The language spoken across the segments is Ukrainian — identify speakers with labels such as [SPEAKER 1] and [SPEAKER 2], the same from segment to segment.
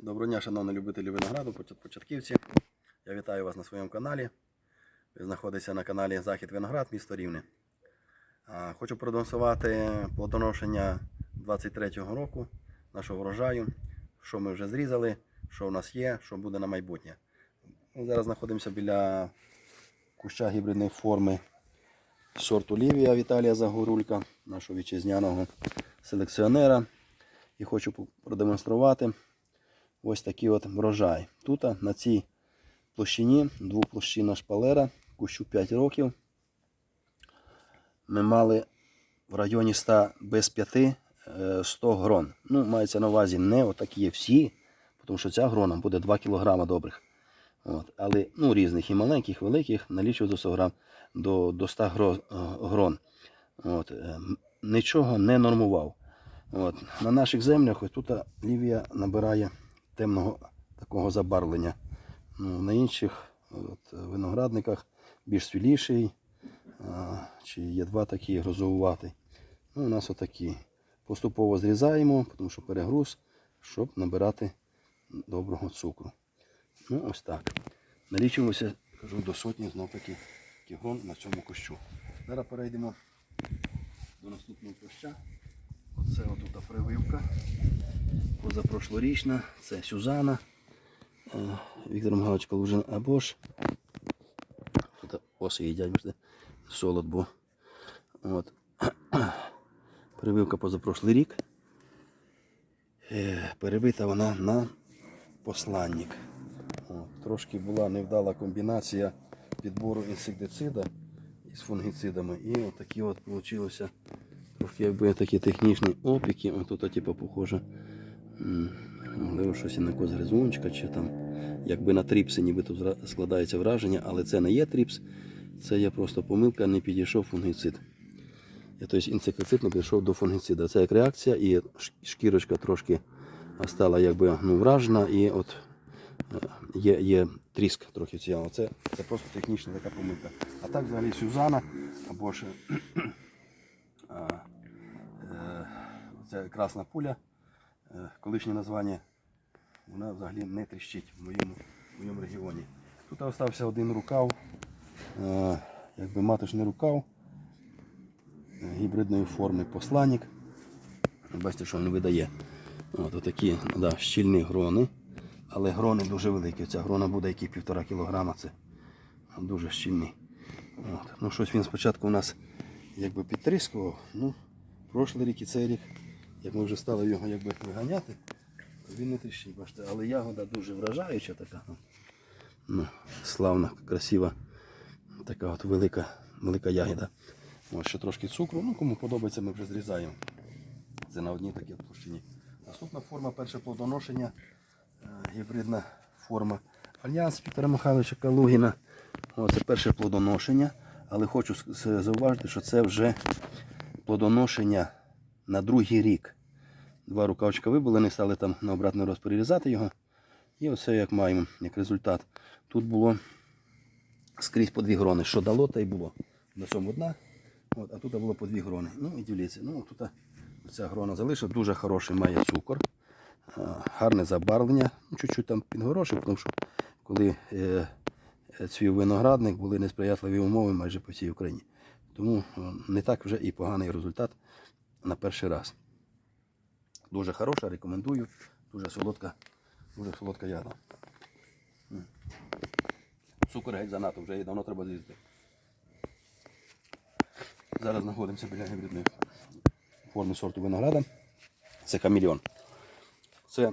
[SPEAKER 1] Доброго дня, шановні любителі винограду, початківці. Я вітаю вас на своєму каналі. Ви знаходитеся на каналі Захід Виноград, місто Рівне. Хочу продемонструвати плодоношення 23-го року нашого врожаю, що ми вже зрізали, що в нас є, що буде на майбутнє. Ми зараз знаходимося біля куща гібридної форми сорту Лівія Віталія Загорулька, нашого вітчизняного селекціонера. І хочу продемонструвати ось такий от врожай. Тут на цій площині двоплощинна шпалера, кущу 5 років. Ми мали в районі 100 без 5 е, 100 грон. Ну, мається на увазі не отакі всі, тому що ця грона буде 2 кг добрих. От. Але ну, різних і маленьких, і великих налічують до 100 грам до, до 100 е, грон. От. е, Нічого не нормував. От. На наших землях ось тут лівія набирає темного такого забарвлення. Ну, на інших от, виноградниках більш свіліший, а, чи є два такі розовуватий. Ну, у нас отакі. Поступово зрізаємо, тому що перегруз, щоб набирати доброго цукру. Ну, ось так. Налічимося, кажу, до сотні знов таки кігрон на цьому кущу. Зараз перейдемо до наступного куща. Оце отут прививка. Позапрошлорічна. Це Сюзана. Е, Віктор Михайлович Калужин або ж. Оси їдять, бачите, солод був. От. Прививка позапрошлий рік. Е, Перебита вона на посланник. От. Трошки була невдала комбінація підбору інсектицида із фунгіцидами. І от такі от вийшло Трошки якби такі технічні опіки, тут типу, похоже, можливо, щось і на козгризунчика, чи там, якби на тріпси нібито складається враження, але це не є тріпс, це є просто помилка, не підійшов фунгіцид. Тобто інсектицид не підійшов до фунгіцида. Це як реакція, і шкірочка трошки стала якби ну, вражена, і от е, є, є тріск трохи цього. Це, це просто технічна така помилка. А так взагалі Сюзана або ж е, це красна пуля, колишнє названня, вона взагалі не тріщить в моєму, в моєму регіоні. Тут залишився один рукав, е, якби маточний рукав е, гібридної форми посланник. Бачите, що він видає. От такі да, щільні грони, але грони дуже великі. Ця грона буде яких півтора кілограма, це дуже щільний. От. Ну, щось він спочатку у нас якби підтріскував. Ну, прошлий рік і цей рік, як ми вже стали його якби виганяти, то він не тріщить, бачите. Але ягода дуже вражаюча така. Ну, славна, красива, така от велика, велика ягода. Ось ще трошки цукру. Ну, кому подобається, ми вже зрізаємо. Це на одній такій площині. Наступна форма перше плодоношення, е, гібридна форма Альянс Віктора Михайловича Калугіна. О, це перше плодоношення, але хочу зауважити, що це вже плодоношення на другий рік. Два рукавчика вибули, не стали там на обратний роз його. І оце як маємо, як результат. Тут було скрізь по дві грони. Що дало, та й було. На цьому одна, от, а тут було по дві грони. Ну і дивіться, ну тут ця грона залишила, дуже хороший має цукор, гарне забарвлення. Ну, Чуть-чуть там підгорошив, тому що коли е, е, цвів виноградник, були несприятливі умови майже по всій Україні. Тому е, не так вже і поганий результат на перший раз. Дуже хороша, рекомендую. Дуже солодка, дуже солодка ягода. Цукор геть занадто, вже її давно треба з'їсти. Зараз знаходимося біля гібридної форми сорту винограда. Це хамільйон. Це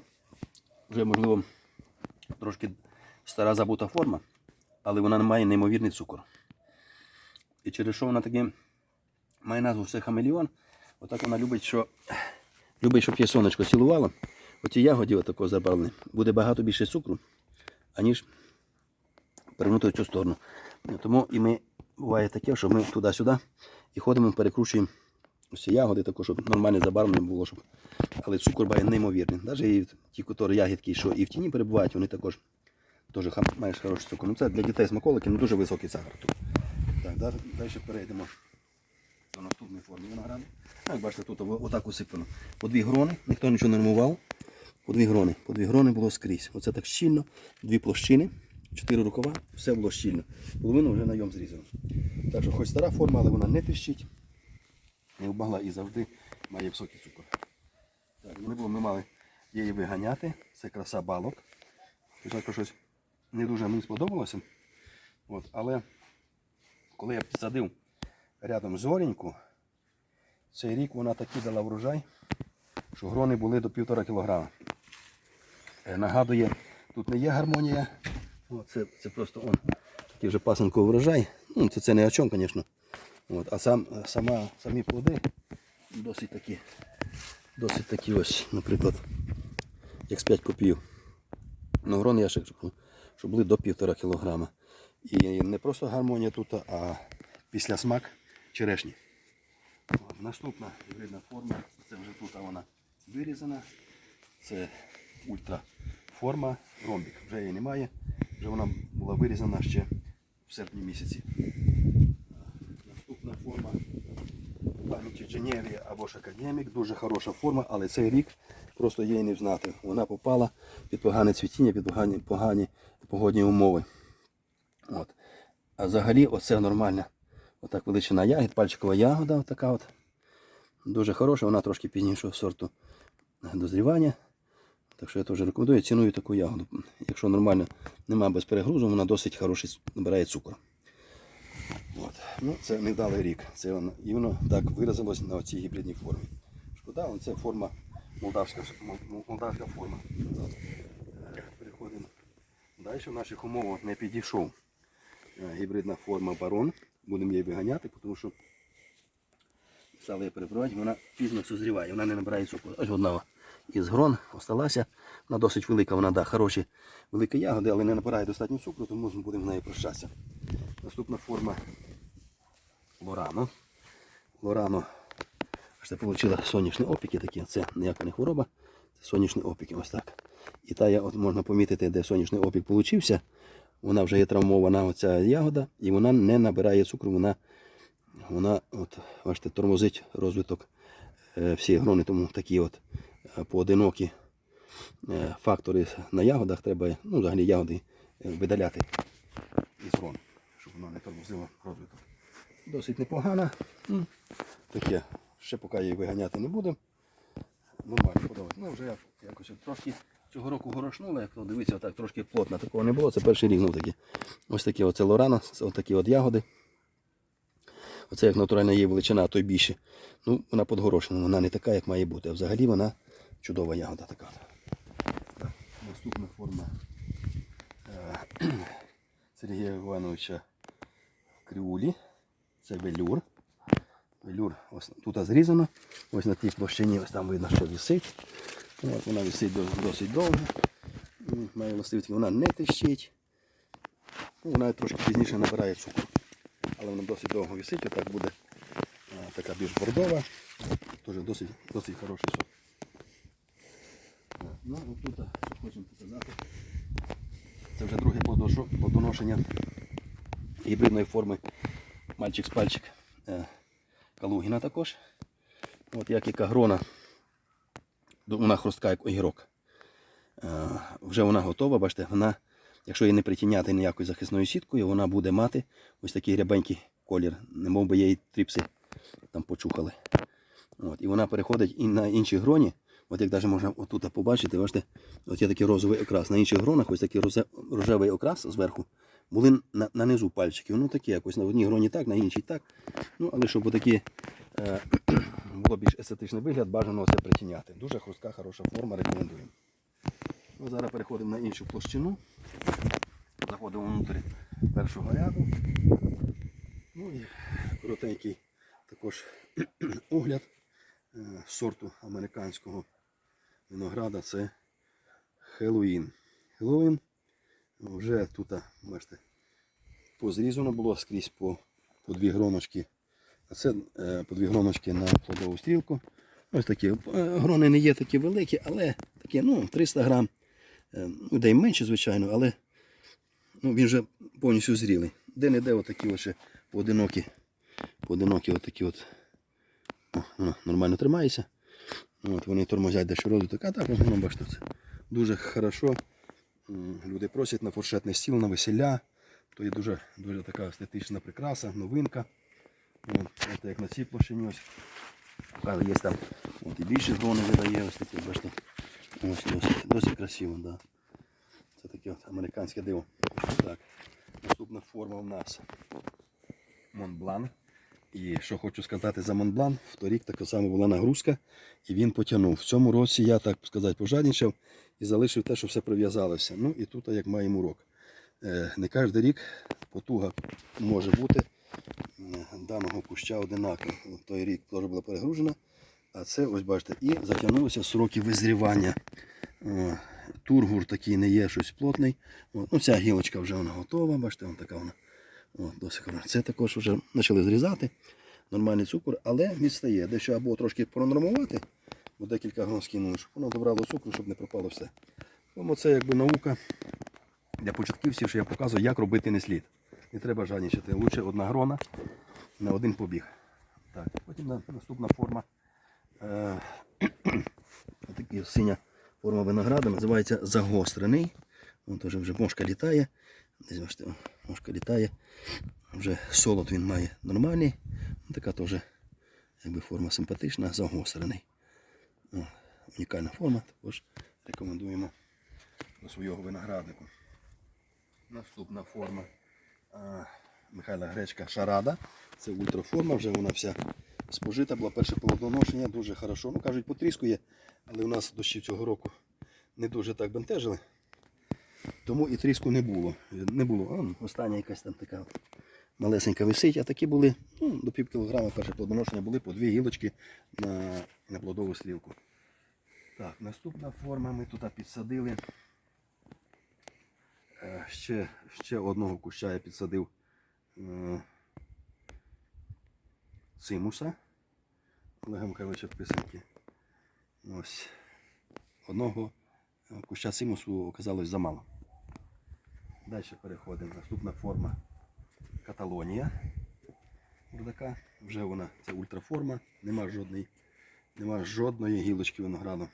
[SPEAKER 1] вже, можливо, трошки стара забута форма, але вона має неймовірний цукор. І через що вона таки має назву все хамелеон. Отак вона любить, що любить, щоб її сонечко цілувало. Оці ягоді отакого забавлені. Буде багато більше цукру, аніж перевернути в цю сторону. Тому і ми буває таке, що ми туди-сюди і ходимо, перекручуємо ці ягоди, також, щоб нормальне забарвлення було, щоб. Але цукор має неймовірний. Навіть і ті котрі ягідки, що і в тіні перебувають, вони також теж мають хороший цукор. Ну це для дітей смаколики, ну дуже високий сахар. Так, далі перейдемо до наступної форми винограду. Ну, Як бачите, тут отак усипано. По дві грони, ніхто нічого не нормував. по дві грони. По дві грони було скрізь. Оце так щільно, дві площини, чотири рукава, все було щільно. Половину вже найом зрізано. Так що хоч стара форма, але вона не тріщить, не вбагла і завжди має високий цукор. Так, не було, ми мали її виганяти. Це краса балок. Спочатку щось не дуже мені сподобалося. От, але коли я підсадив рядом зоріньку, цей рік вона таки дала врожай, що грони були до півтора кілограма. Е, Нагадує, тут не є гармонія. О, це, це просто он, такий вже пасенковий врожай. Ну, це, це не о чому, звісно. От, а сам, сама, самі плоди досить такі, досить такі ось, наприклад, як з 5 копійок. Ну, грони я ще кажу, що були до півтора кілограма. І не просто гармонія тут, а після смак черешні. Наступна гібридна форма, це вже тут вона вирізана. Це ультраформа ромбік. Вже її немає. Вже вона була вирізана ще в серпні місяці. Наступна форма пам'яті Дженєві або ж академік. Дуже хороша форма, але цей рік просто її не взнати. Вона попала під погане цвітіння, під погані, погані погодні умови. От. А взагалі оце нормальна отак величина ягід, пальчикова ягода така от. Дуже хороша, вона трошки пізнішого сорту дозрівання. Так що я теж рекомендую, ціную таку ягоду. Якщо нормально немає без перегрузу, вона досить хороший набирає цукор. От. Ну, це невдалий рік. Це воно, і воно так виразилось на цій гібридній формі. Шкода, це форма молдавська, мол- молдавська форма. Переходимо. Далі в наших умовах не підійшов е, гібридна форма барон. Будемо її виганяти, тому що стали її перебривати, вона пізно созріває, вона не набирає цукру. Ось одна із грон осталася. Вона досить велика, вона да, хороші великі ягоди, але не набирає достатньо цукру, тому ми будемо з нею прощатися. Наступна форма Лорано. Лорано ще отримала сонячні опіки такі. Це ніяка не хвороба, це сонячні опіки. Ось так. І та я, от можна помітити, де сонячний опік получився. Вона вже є травмована оця ягода, і вона не набирає цукру, вона, вона от, бачите, тормозить розвиток е, всієї грони, тому такі от е, поодинокі е, фактори на ягодах треба, ну, взагалі ягоди видаляти із грон, щоб воно не тормозило розвиток. Досить непогана. Таке, ще поки її виганяти не будемо. Нормально подобається. Ну, вже якось трошки цього року горошнуло, як то дивиться, отак трошки плотно такого не було. Це перший рік знов таки. Ось такі оце лорано, це ось такі от ягоди. Оце як натуральна її величина, а то й більше. Ну, вона подгорошена, вона не така, як має бути. А взагалі вона чудова ягода така. Так, наступна форма е, Сергія Івановича Кріулі. Це велюр. Велюр ось тут зрізано. Ось на тій площині ось там видно, що висить. От, вона висить досить довго. Має властивість, вона не тріщить. Ну, Вона трошки пізніше набирає цукру. Але вона досить довго висить, отак буде е, така більш бордова. Теж досить, досить хороший сорт. Так, Ну, отут, що хочемо показати. Це вже друге плодоношення гібридної форми мальчик з пальчик е, Калугіна також. От як і кагрона, вона хрустка як огірок. Е, Вже вона готова, бачите, вона, якщо її не притіняти ніякою захисною сіткою, вона буде мати ось такий рябенький колір, немов би її тріпси там почухали. От, і вона переходить і на інші гроні. От як навіть можна отут побачити, бачите, от є такий розовий окрас. На інших гронах ось такий рожевий окрас зверху були на, на низу пальчики. Воно таке якось на одній гроні так, на іншій так. Ну, але щоб такі е, було більш естетичний вигляд, бажано це притіняти. Дуже хрустка, хороша форма, рекомендуємо. Ну, зараз переходимо на іншу площину. Заходимо внутрі першого ряду. Ну і коротенький також огляд е, сорту американського винограда це Хеллоуін. Хеллоуін вже тут, бачите, позрізано було скрізь по, по дві гроночки. А це е, по дві гроночки на плодову стрілку. Ось такі. Е, Грони не є такі великі, але такі, ну, 300 грам. Е, ну, де й менше, звичайно, але ну, він вже повністю зрілий. Де-не-де отакі ось поодинокі, поодинокі отакі от. О, воно нормально тримається. От, вони тормозять дещо розвиток, а так в основному бачите це. Дуже хорошо. Люди просять на фуршетний стіл, на весілля. То є дуже, дуже така естетична прикраса, новинка. От, як на цій площині ось. Але є там от і більше зони видає, ось такі, бачите. Ось досить, досить красиво, да. Це таке от американське диво. Так. Наступна форма у нас Монблан. І що хочу сказати за Монблан, в торік така сама була нагрузка, і він потягнув. В цьому році я, так сказати, пожадничав і залишив те, що все прив'язалося. Ну і тут як маємо урок. Е, Не кожен рік потуга може бути даного куща одинакова. Той рік теж була перегружена, а це, ось бачите, і затягнулися сроки визрівання. Тургур такий не є щось плотний. От, ну, ця гілочка вже вона готова, бачите, вона така вона. От, досить. Це також вже почали зрізати. Нормальний цукор, але відстає. Дещо або трошки пронормувати, бо декілька грон скинули, щоб воно добрало цукру, щоб не пропало все. Тому це якби наука для початківців, що я показую, як робити не слід. Не треба жадничати. Лучше одна грона на один побіг. Так, потім наступна форма. Е, Такі синя форма винограду називається загострений. Вон теж вже мошка літає. Десь бачите, о, мошка літає. Вже солод він має нормальний. Така теж якби форма симпатична, загострений. О, унікальна форма, також рекомендуємо до свого винограднику. Наступна форма а, Михайла Гречка Шарада. Це ультраформа, вже вона вся спожита, була перше плодоношення, дуже хорошо. Ну, кажуть, потріскує, але у нас дощі цього року не дуже так бентежили. Тому і тріску не було. Не було. А, ну, остання якась там така малесенька висить, а такі були ну, до пів кілограма перше плодоношення були по дві гілочки на, на плодову стрілку. Так, наступна форма ми тут підсадили. Е, Ще, ще одного куща я підсадив е, цимуса Олега Михайловича писанки. Ось. Одного е, куща цимусу оказалось замало. Далі переходимо. Наступна форма Каталонія. Бурдака. Вже вона це ультраформа, нема жодної, нема жодної гілочки винограду.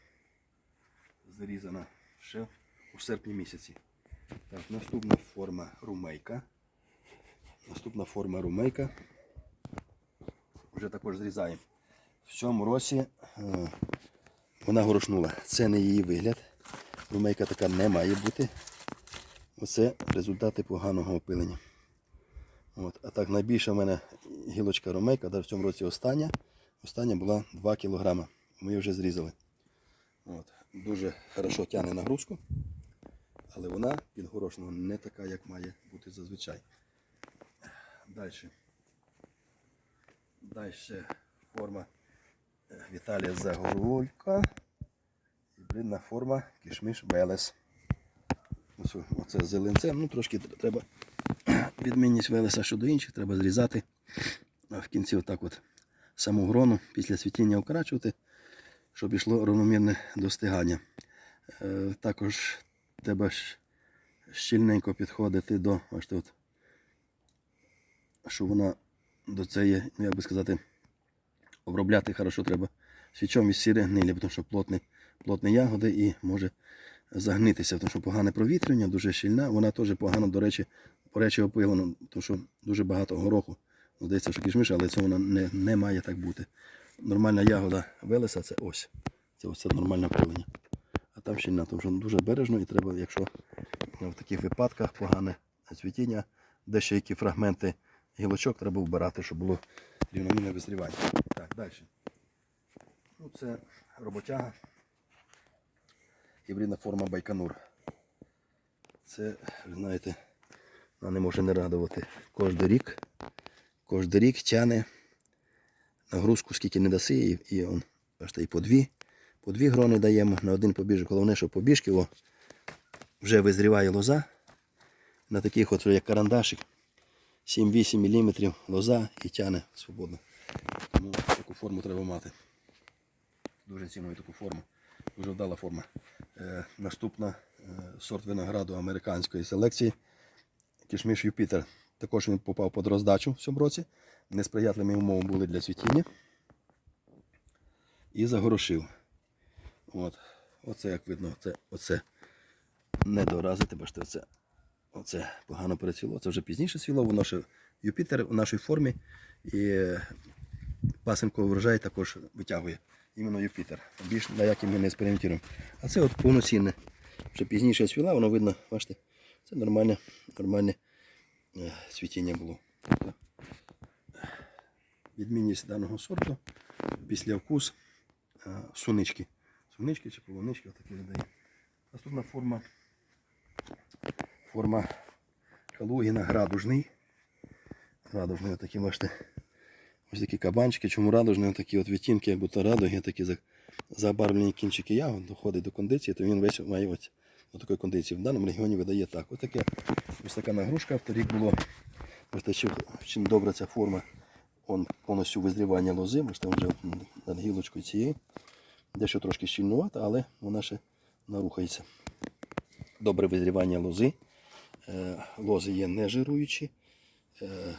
[SPEAKER 1] Зарізана ще у серпні місяці. Так, наступна форма румейка. Наступна форма румейка. Вже також зрізаємо. В цьому році е, вона горошнула. Це не її вигляд. Румейка така не має бути. Оце результати поганого опилення. От. А так найбільша в мене гілочка ромейка, в цьому році остання. Остання була 2 кг. Ми її вже зрізали. От. Дуже хорошо тягне нагрузку, але вона підгорошена не така, як має бути зазвичай. Далі. Далі форма е, Віталія Загорулька. Гібридна форма кішмиш Велес. Ось Оце зеленцем. Ну, трошки треба відмінність Велеса щодо інших, треба зрізати. А в кінці отак от саму грону після світіння укорачувати, щоб йшло равномірне достигання. Е, також треба щільненько підходити до, бачите, от, щоб вона до цієї, ну як би сказати, обробляти хорошо треба свічом із сіри гнилі, тому що плотні, плотні ягоди і може загнитися, тому що погане провітряння, дуже щільна. Вона теж погано, до речі, по речі опилена, тому що дуже багато гороху. Ну, Здається, що кішмиш, але вона не, не має так бути. Нормальна ягода велеса це ось. Це ось це нормальне опилення. А там щільна, тому що дуже бережно і треба, якщо в таких випадках погане цвітіння, де ще які фрагменти гілочок треба вбирати, щоб було рівномірне визрівання. Так, далі. Ну, це роботяга. Гібридна форма Байконур. Це, знаєте, вона не може не радувати. Кожен рік, кожен рік тяне нагрузку, скільки не даси, і, і он, бачите, і по дві, по дві грони даємо на один побіжок. Головне, що побіжки о, вже визріває лоза. На таких от, як карандашик, 7-8 мм лоза і тяне свободно. Тому таку форму треба мати. Дуже ціную таку форму. Дуже вдала форма. Е, наступна е, сорт винограду американської селекції. Кішміш Юпітер. Також він попав під роздачу в цьому році. Несприятливі умови були для цвітіння. І загорошив. От. Оце як видно, це, оце не доразити, бачите, оце, оце погано перецвіло. Це вже пізніше свіло, воно ще Юпітер у нашій формі. І пасинковий врожай також витягує. Іменно Юпітер. Більш на який ми не експериментуємо. А це от повноцінне. Вже пізніше свіла, воно видно, бачите, це нормальне, нормальне е, цвітіння було. Тобто, Відмінність даного сорту після вкус е, сунички. Сунички чи полунички, отакі видає. Наступна форма. Форма Калугіна градужний. Радужний, отакі, бачите, ось такі кабанчики. Чому радужний? Такі от відтінки, як будто радуги, такі забарвлені кінчики ягод, доходить до кондиції, то він весь має ось до такої кондиції. В даному регіоні видає так. Ось, таке, ось така нагрузка. Вторік було. Бачите, чим, добра ця форма, он повністю визрівання лози, бачите, вже над гілочкою цієї. Дещо трошки щільнувата, але вона ще нарухається. Добре визрівання лози. Е, Лози є нежируючі. Е,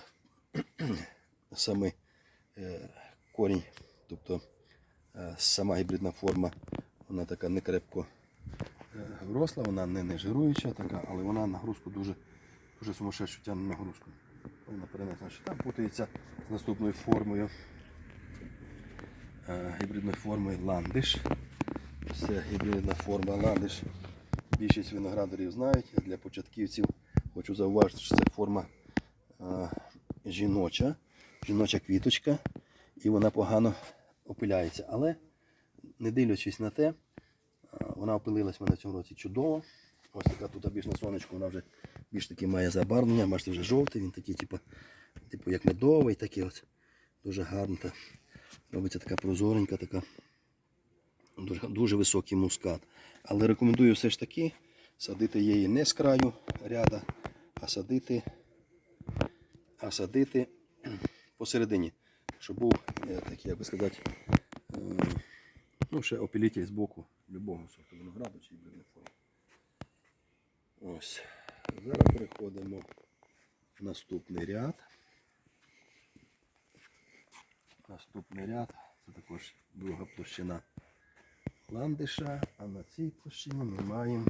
[SPEAKER 1] Саме корінь, тобто е, сама гібридна форма, вона така не крепко е, вросла, вона не нежируюча, така, але вона нагрузку дуже, дуже сумасшедшу тягне нагрузку. Вона перенесена, що там путається з наступною формою. е, Гібридною формою ландиш. Це гібридна форма ландиш. Більшість виноградарів знають. Для початківців хочу зауважити, що це форма е, жіноча, жіноча квіточка, і вона погано опиляється. Але не дивлячись на те, вона опилилась в мене цьому році чудово. Ось така тут більш на сонечку, вона вже більш таки має забарвлення, бачите, вже жовтий, він такий, типу, типу як медовий, такий ось дуже гарно. та Робиться така прозоренька, така дуже, дуже високий мускат. Але рекомендую все ж таки садити її не з краю ряда, а садити, а садити посередині, щоб був е, такий, як би сказати, е, ну, ще опілітель з боку любого сорту винограду чи гібридної форми. Ось. Зараз переходимо в наступний ряд. Наступний ряд це також друга площина ландиша, а на цій площині ми маємо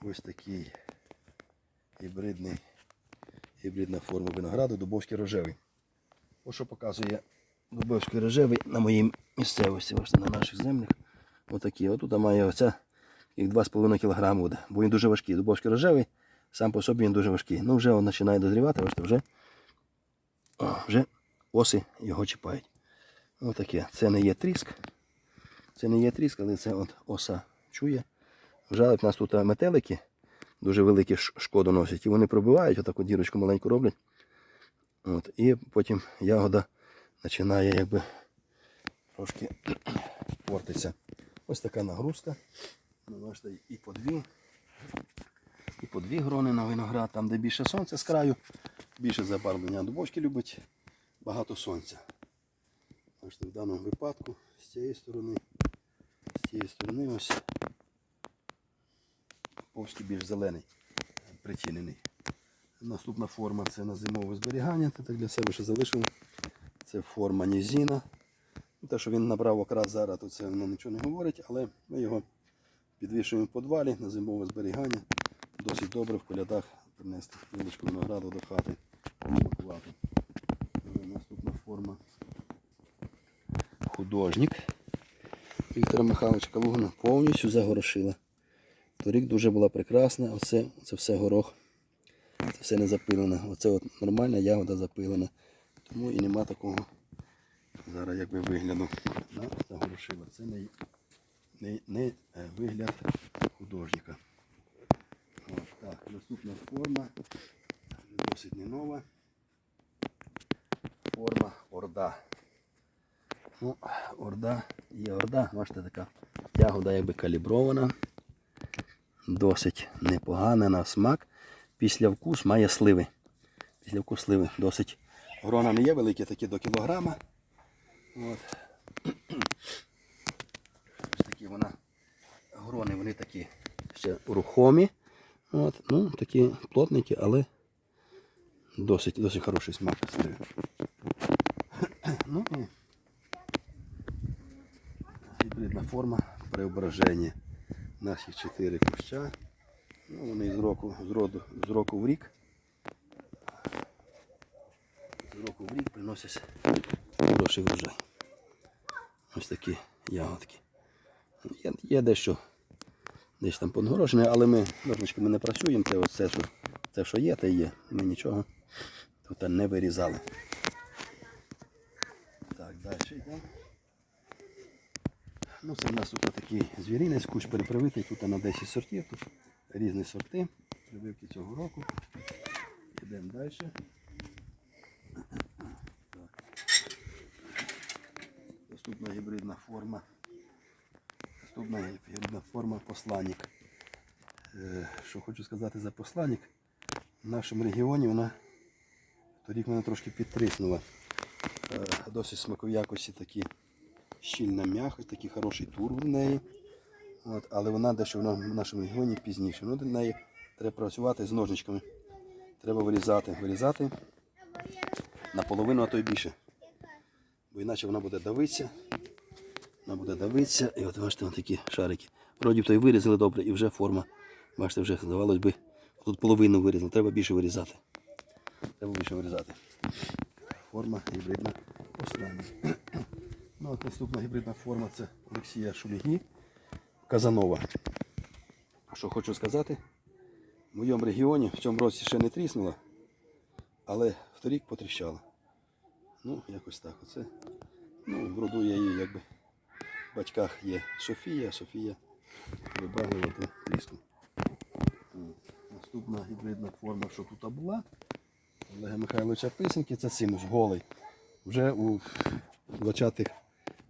[SPEAKER 1] ось такий гібридний, гібридна форма винограду Дубовський рожевий. Ось що показує Дубовський рожевий на моїй місцевості, ось на наших землях. Отакі. Отут має оця їх 2,5 кг буде, бо він дуже важкий. Дубовський рожевий, сам по собі він дуже важкий. Ну вже він починає дозрівати, бачите, вже, о, вже оси його чіпають. Отаке. Це не є тріск. Це не є тріск, але це от оса чує. Жалить у нас тут метелики дуже великі шкоду носять. І вони пробивають, отаку дірочку маленьку роблять. От, і потім ягода починає якби трошки портитися. Ось така нагрузка. Ну, бачите, і по дві. І по дві грони на виноград, там, де більше сонця з краю, більше забарвлення. Дубочки любить багато сонця. Бачите, в даному випадку з цієї сторони, з цієї сторони ось Повський більш зелений, причинений. Наступна форма це на зимове зберігання. Це так для себе ще залишив. Це форма Нізіна. Ну, Те, що він набрав окрас зараз, то це воно нічого не говорить, але ми його підвішуємо в подвалі на зимове зберігання. Досить добре в колядах принести вилочку винограду до хати. смакувати. Е, Наступна форма художник Віктора Михайловича Калугина повністю загорошила. Торік дуже була прекрасна, оце, це все горох, все не запилено. Оце от нормальна ягода запилена. Тому і нема такого зараз якби вигляду. Загорошила. Це не, не, не е, вигляд художника. От, так, наступна форма, досить не нова. Форма орда. Ну, орда є орда, бачите, така ягода якби калібрована. Досить непогана на смак. Після вкус має сливи. Після вкус сливи досить. Грона не є великі, такі до кілограма. От. Такі вона. Грони вони такі ще рухомі. От. Ну, такі плотненькі, але досить, досить хороший смак. Ну і гібридна форма преображення. Нас чотири куща. Ну, вони з року, з, роду, з року в рік. З року в рік приносять хороший врожай. Ось такі ягодки. Є, є дещо десь там подгорожене, але ми ножничками не працюємо. Це оце, що, те, що є, те є. Ми нічого тут не вирізали. Так, далі йдемо. Ну, це в нас тут такий звіринець, кущ перепривитий, тут на 10 сортів, тут різні сорти, прививки цього року. Йдемо далі. Наступна гібридна форма. Наступна гібридна форма посланник. Е, Що хочу сказати за посланник. В нашому регіоні вона торік мене трошки підтриснула. Е, Досить смакові якості такі щільна м'якость, такий хороший тур в неї. От, але вона дещо в нашому регіоні пізніше. Ну, до неї треба працювати з ножничками. Треба вирізати, вирізати наполовину, а то й більше. Бо іначе вона буде давитися. Вона буде давитися. І от бачите, ось такі шарики. Вроді б то й вирізали добре, і вже форма. Бачите, вже здавалось би, тут половину вирізали. Треба більше вирізати. Треба більше вирізати. Форма гібридна послання. Ну, от наступна гібридна форма це Олексія Шулігі Казанова. Що хочу сказати, в моєму регіоні в цьому році ще не тріснула, але вторік потріщала. Ну, якось так. Оце. Ну, в роду я її якби. В батьках є Софія, Софія вибрала до тріску. Наступна гібридна форма, що тут була. Олега Михайловича Писанки, це симус голий. Вже у 20-х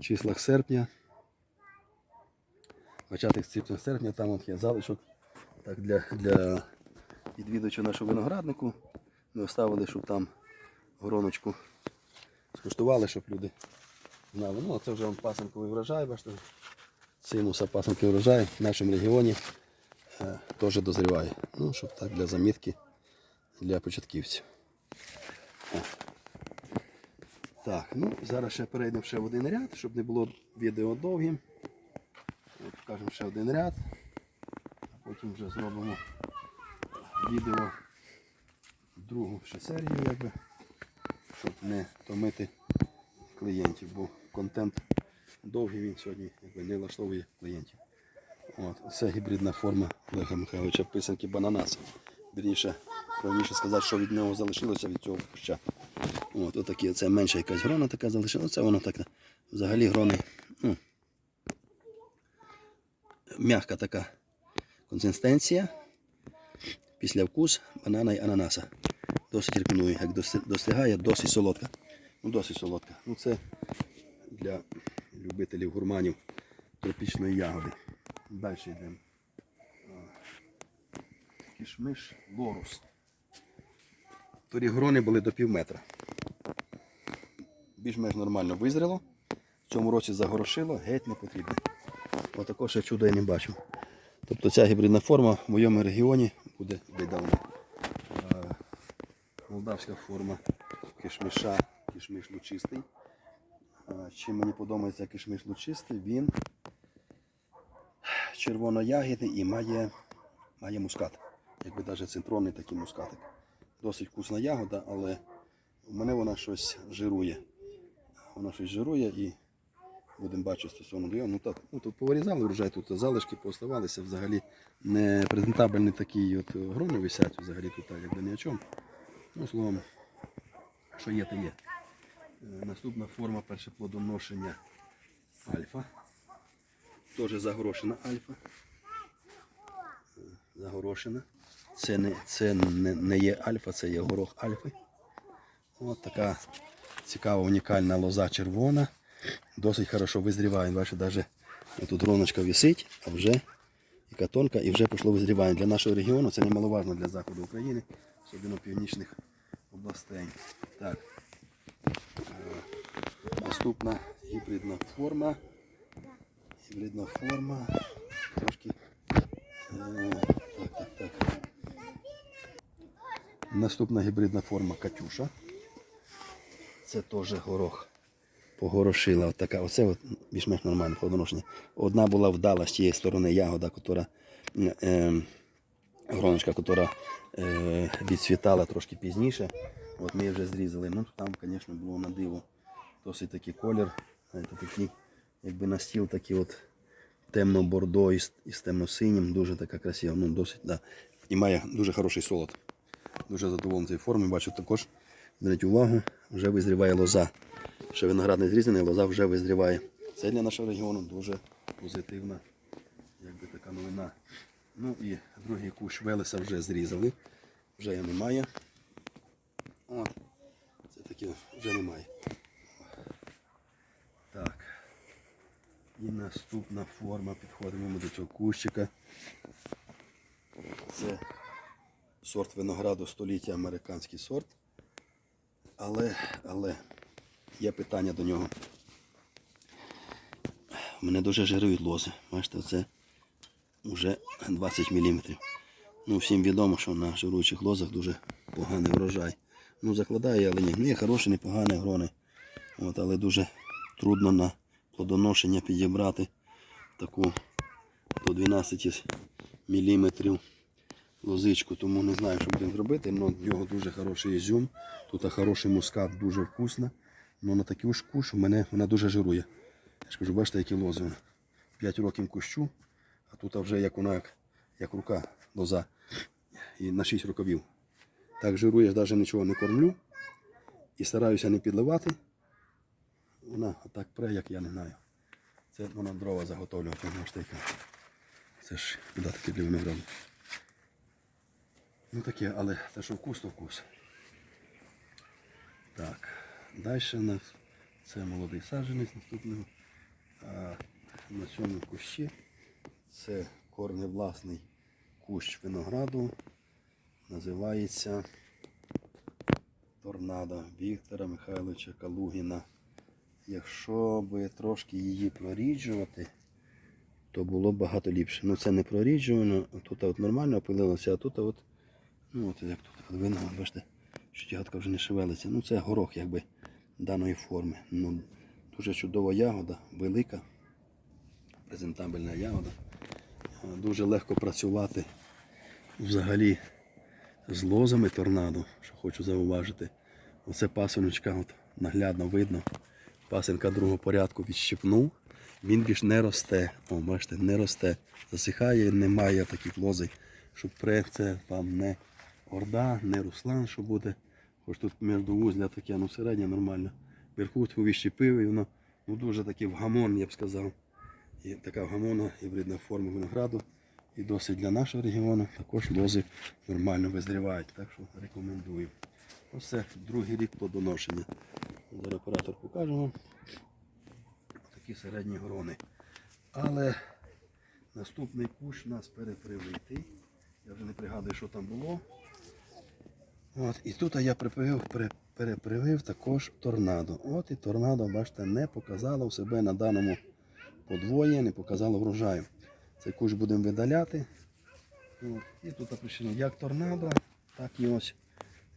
[SPEAKER 1] числах серпня. 20-х серпня там от є залишок. Так, для, для відвідувача нашого винограднику. Ми оставили, щоб там гороночку скуштували, щоб люди знали. Ну, а це вже вон пасанковий врожай, бачите. Симуса пасанковий врожай в нашому регіоні е, теж дозріває. Ну, щоб так для замітки для початківців. О. Так, ну зараз ще перейдемо ще в один ряд, щоб не було відео довгим. Покажемо ще один ряд, а потім вже зробимо відео другу ще серію, якби, щоб не томити клієнтів, бо контент довгий він сьогодні якби, не влаштовує клієнтів. От, це гібридна форма Олега Михайловича писанки бананаса. Вірніше, правильніше сказати, що від нього залишилося від цього куща. От, отакі, це менша якась грона така залишилася. Воно так взагалі грони. Ну, м'яка така консистенція. Після вкус банана і ананаса. Досить рекомендую, як достигає, досить солодка. Ну, досить солодка. Ну, це для любителів гурманів тропічної ягоди. Далі йдемо. Кішмиш лорус. Торі грони були до пів метра. Більш-менш нормально визріло. В цьому році загорошило, геть не потрібно. Отакого ще чуда я не бачу. Тобто ця гібридна форма в моєму регіоні буде видалена. Е, Молдавська форма кишмиша, кишмиш лучистий. Е, Чим мені подобається кишмиш лучистий, він червоноягідний і має, має мускат. Якби навіть центронний такий мускатик. Досить вкусна ягода, але у мене вона щось жирує. Вона щось жирує і будемо бачити стосовно до його. Ну так, ну тут повирізали врожай, тут залишки пооставалися. Взагалі не презентабельні такі от грони висять взагалі тут так, якби ні о чому. Ну, словом, що є, то є. Е, Наступна форма першоплодоношення альфа. Теж загорошена альфа. Е, Загорошена. Це не, це не, не є альфа, це є горох альфи. От така цікава унікальна лоза червона. Досить хорошо визріває. Бачите, навіть тут роночка висить, а вже яка тонка і вже пішло визрівання. Для нашого регіону це немаловажно для заходу України, особливо північних областей. Так. Е, Наступна гібридна форма. Гібридна форма. Трошки. е, Так, так, так. Наступна гібридна форма Катюша. Це теж горох. Погорошила. От така. Оце от більш-менш нормальне плодоношення. Одна була вдала з тієї сторони ягода, котра, е, гроночка, котра е, відцвітала трошки пізніше. От ми її вже зрізали. Ну там, звісно, було на диво досить такий колір. Знаєте, такий, якби на стіл такий от темно-бордо із, із темно-синім. Дуже така красива. Ну, досить, да. І має дуже хороший солод. Дуже задоволений цією формою. Бачу також, зверніть увагу, вже визріває лоза. Ще виноград не зрізаний, лоза вже визріває. Це для нашого регіону дуже позитивна якби така новина. Ну і другий кущ Велеса вже зрізали. Вже його немає. О, це таке вже немає. Так. І наступна форма. Підходимо ми до цього кущика. Це сорт винограду століття американський сорт. Але, але є питання до нього. Мене дуже жирують лози. Бачите, це вже 20 мм. Ну, всім відомо, що на жируючих лозах дуже поганий врожай. Ну, закладає, але ні. Ну, є хороші, непогані грони. От, але дуже трудно на плодоношення підібрати таку до 12 мм лозичку, тому не знаю, що будемо зробити. Но в нього дуже хороший ізюм. Тут хороший мускат, дуже вкусно. Ну на таку ж куш в мене вона дуже жирує. Я ж кажу, бачите, які лози. вона. 5 років кущу, а тут вже як вона як, рука лоза. І на 6 рукавів. Так жирує, навіть нічого не кормлю. І стараюся не підливати. Вона так пре, як я не знаю. Це вона дрова заготовлювати. Це ж куди таке для винограду. Ну таке, але те, що вкус, то вкус. Так, далі у нас це молодий саджанець наступного. А на цьому кущі це корневласний кущ винограду. Називається Торнадо Віктора Михайловича Калугіна. Якщо би трошки її проріджувати, то було б багато ліпше. Ну це не проріджувано, тут от нормально опилилося, а тут от, ну от як тут от бачите, що тягатка вже не шевелиться. Ну це горох якби даної форми. Ну, дуже чудова ягода, велика, презентабельна ягода. Е, Дуже легко працювати взагалі з лозами торнадо, що хочу зауважити. Оце пасиночка от наглядно видно. Пасинка другого порядку відщипнув. Він більш не росте. О, бачите, не росте. Засихає, немає таких лозей, щоб це вам не орда, не руслан, що буде. Хоч тут між вузля таке, ну середнє нормально. Вверху відщепив і воно ну, дуже такий вгамон, я б сказав. І така вгамонна гібридна форма винограду. І досить для нашого регіону також лози нормально визрівають. Так що рекомендую. Ось це другий рік плодоношення. Зараз оператор покажемо. Такі середні грони. Але наступний кущ нас перепривитий. Я вже не пригадую, що там було. От, і тут я припривив, пере- перепривив також торнадо. От і торнадо, бачите, не показало себе на даному подвоє, не показало врожаю. Цей кущ будемо видаляти. От. І тут написано як торнадо, так і ось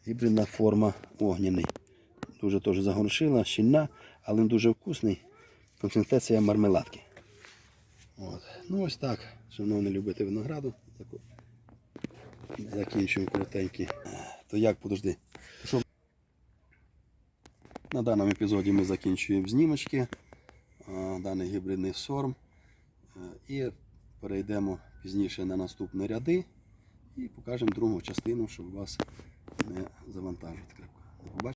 [SPEAKER 1] гібридна форма огняний. Дуже теж загоршила, щільна, але він дуже вкусний. Концентрація мармеладки. От. Ну ось так, шановні любити винограду. Закінчуємо коротенькі. То як подожди? Що? На даному епізоді ми закінчуємо знімочки. Даний гібридний сорм. І перейдемо пізніше на наступні ряди і покажемо другу частину, щоб вас не завантажити.